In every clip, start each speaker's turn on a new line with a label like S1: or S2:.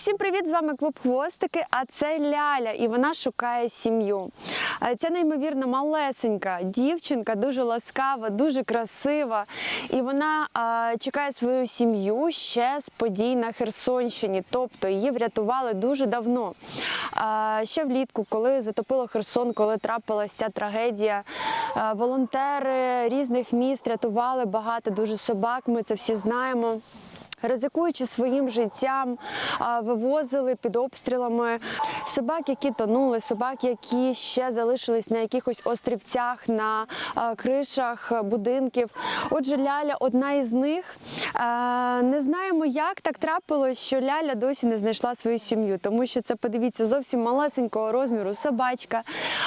S1: Всім привіт! З вами клуб Хвостики. А це Ляля, і вона шукає сім'ю. Е, Ця неймовірно малесенька дівчинка, дуже ласкава, дуже красива. І вона е, чекає свою сім'ю ще з подій на Херсонщині. Тобто її врятували дуже давно. Е, ще влітку, коли затопило Херсон, коли трапилася ця трагедія, е, волонтери різних міст рятували багато дуже собак. Ми це всі знаємо. Ризикуючи своїм життям, вивозили під обстрілами собак, які тонули, собак, які ще залишились на якихось острівцях, на кришах будинків. Отже, Ляля одна із них. Не знаємо, як так трапилось, що Ляля досі не знайшла свою сім'ю, тому що це, подивіться, зовсім малесенького розміру собачка.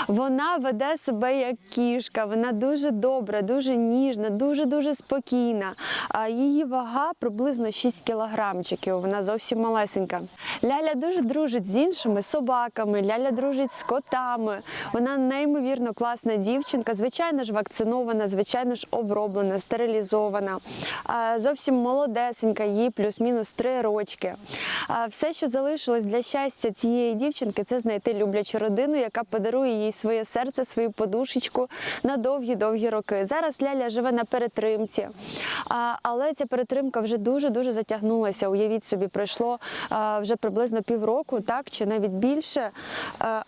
S1: Вона веде себе як кішка, вона дуже добра, дуже ніжна, дуже дуже спокійна. Її вага приблизно 6 кілограмчиків. Вона зовсім малесенька. Ляля дуже дружить з іншими собаками. Ляля дружить з котами. Вона неймовірно класна дівчинка. Звичайно ж, вакцинована, звичайно ж, оброблена, стерилізована. Зовсім молодесенька, їй плюс-мінус три рочки. Все, що залишилось для щастя цієї дівчинки, це знайти люблячу родину, яка подарує їй своє серце, свою подушечку на довгі-довгі роки. Зараз Ляля живе на перетримці, але ця перетримка вже дуже дуже затягнулася. Уявіть собі, пройшло вже приблизно півроку, так чи навіть більше.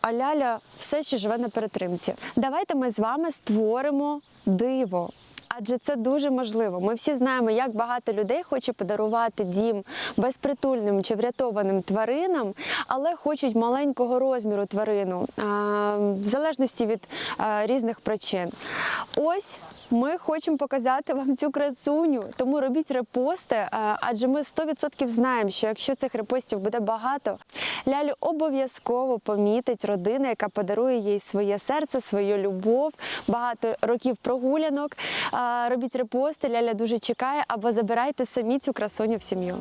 S1: А Ляля все ще живе на перетримці. Давайте ми з вами створимо диво. Адже це дуже можливо. Ми всі знаємо, як багато людей хоче подарувати дім безпритульним чи врятованим тваринам, але хочуть маленького розміру тварину, в залежності від різних причин. Ось ми хочемо показати вам цю красуню, тому робіть репости, адже ми 100% знаємо, що якщо цих репостів буде багато, лялю обов'язково помітить родина, яка подарує їй своє серце, свою любов, багато років прогулянок. Робіть репости, ляля дуже чекає, або забирайте самі цю красуню в сім'ю.